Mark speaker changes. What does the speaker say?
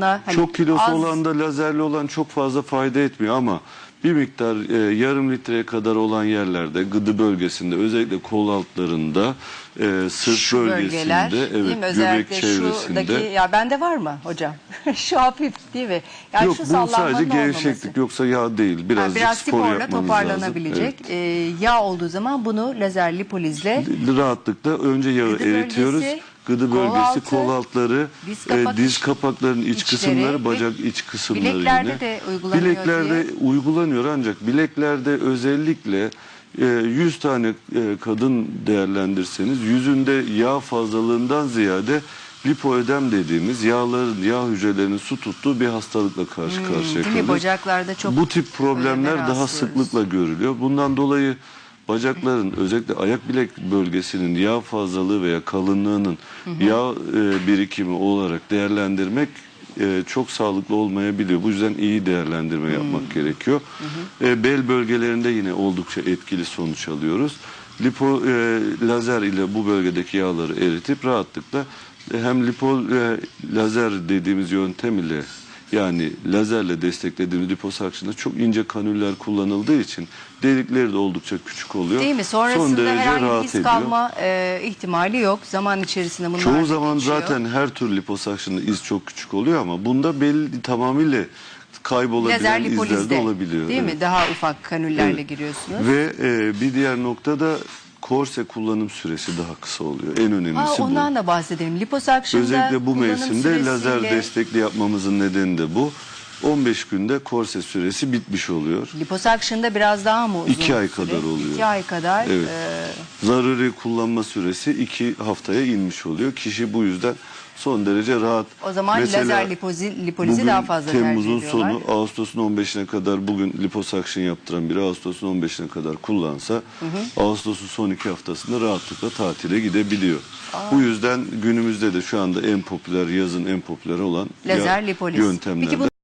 Speaker 1: Hani
Speaker 2: çok kilosu
Speaker 1: az-
Speaker 2: olan da lazerli olan çok fazla fayda etmiyor ama bir miktar e, yarım litreye kadar olan yerlerde gıdı bölgesinde özellikle kol altlarında e, sırt
Speaker 1: şu
Speaker 2: bölgesinde
Speaker 1: bölgeler
Speaker 2: evet göbek çevresinde
Speaker 1: ya bende var mı hocam? şu hafif değil mi? Yani
Speaker 2: yok
Speaker 1: şu
Speaker 2: bu sadece gevşeklik yoksa yağ değil birazcık
Speaker 1: Ha, biraz
Speaker 2: spor yapmanız
Speaker 1: toparlanabilecek.
Speaker 2: lazım.
Speaker 1: Ee, yağ olduğu zaman bunu lazer lipolizle
Speaker 2: Evet. rahatlıkla önce yağı
Speaker 1: Gıdı
Speaker 2: eritiyoruz.
Speaker 1: bölgesi,
Speaker 2: Gıdı
Speaker 1: kol
Speaker 2: bölgesi,
Speaker 1: altı,
Speaker 2: kol altları,
Speaker 1: diz
Speaker 2: e,
Speaker 1: kapak
Speaker 2: diz
Speaker 1: iç-
Speaker 2: kapaklarının iç
Speaker 1: içleri
Speaker 2: kısımları, bacak iç kısımları
Speaker 1: bileklerde
Speaker 2: yine.
Speaker 1: de uygulanıyor
Speaker 2: Bileklerde uygulanıyor ancak bileklerde özellikle e, 100 tane e, kadın değerlendirseniz yüzünde yağ fazlalığından ziyade lipoödem dediğimiz yağların, yağ hücrelerinin su tuttuğu bir hastalıkla karşı karşıya
Speaker 1: Hmm, mi?
Speaker 2: kalıyoruz.
Speaker 1: Bacaklarda çok
Speaker 2: Bu tip problemler daha sıklıkla görülüyor. Bundan dolayı bacakların özellikle ayak bilek bölgesinin yağ fazlalığı veya kalınlığının yağ e, birikimi olarak değerlendirmek e, çok sağlıklı olmayabiliyor. Bu yüzden iyi değerlendirme yapmak gerekiyor. E, bel bölgelerinde yine oldukça etkili sonuç alıyoruz. Lipo e, lazer ile bu bölgedeki yağları eritip rahatlıkla e, hem lipo e, lazer dediğimiz yöntem ile yani lazerle desteklediğimiz liposakşında çok ince kanüller kullanıldığı için delikleri de oldukça küçük oluyor.
Speaker 1: Değil mi?
Speaker 2: Son
Speaker 1: Sonrasında
Speaker 2: derece
Speaker 1: herhangi
Speaker 2: rahat
Speaker 1: iz kalma e, ihtimali yok. Zaman içerisinde bunlar
Speaker 2: Çoğu zaman
Speaker 1: geçiyor.
Speaker 2: zaten her tür liposakşında iz çok küçük oluyor ama bunda belli tamamıyla kaybolabilen izler de olabiliyor.
Speaker 1: değil mi?
Speaker 2: Evet.
Speaker 1: Daha ufak kanüllerle
Speaker 2: Evet.
Speaker 1: giriyorsunuz.
Speaker 2: Ve e, bir diğer nokta da korse kullanım süresi daha kısa oluyor. En önemlisi
Speaker 1: Aa,
Speaker 2: bu.
Speaker 1: ondan da bahsedelim. Liposakşında
Speaker 2: Özellikle bu mevsimde lazer
Speaker 1: süresiyle-
Speaker 2: destekli yapmamızın nedeni de bu. 15 günde korse süresi bitmiş oluyor.
Speaker 1: Liposakşında biraz daha mı uzun
Speaker 2: İki ay
Speaker 1: süre?
Speaker 2: kadar oluyor.
Speaker 1: İki ay kadar.
Speaker 2: Evet.
Speaker 1: e,
Speaker 2: Zaruri kullanma süresi 2 haftaya inmiş oluyor. Kişi bu yüzden son derece rahat.
Speaker 1: o zaman lazer lipozi, lipolizi daha fazla
Speaker 2: Temmuz'un sonu Ağustos'un 15'ine kadar bugün liposuction yaptıran biri Ağustos'un 15'ine kadar kullansa Ağustos'un son iki haftasında rahatlıkla tatile gidebiliyor. Bu yüzden günümüzde de şu anda en popüler yazın en popüler olan
Speaker 1: Lazer lipoliz.
Speaker 2: yöntemlerden.
Speaker 1: Peki bu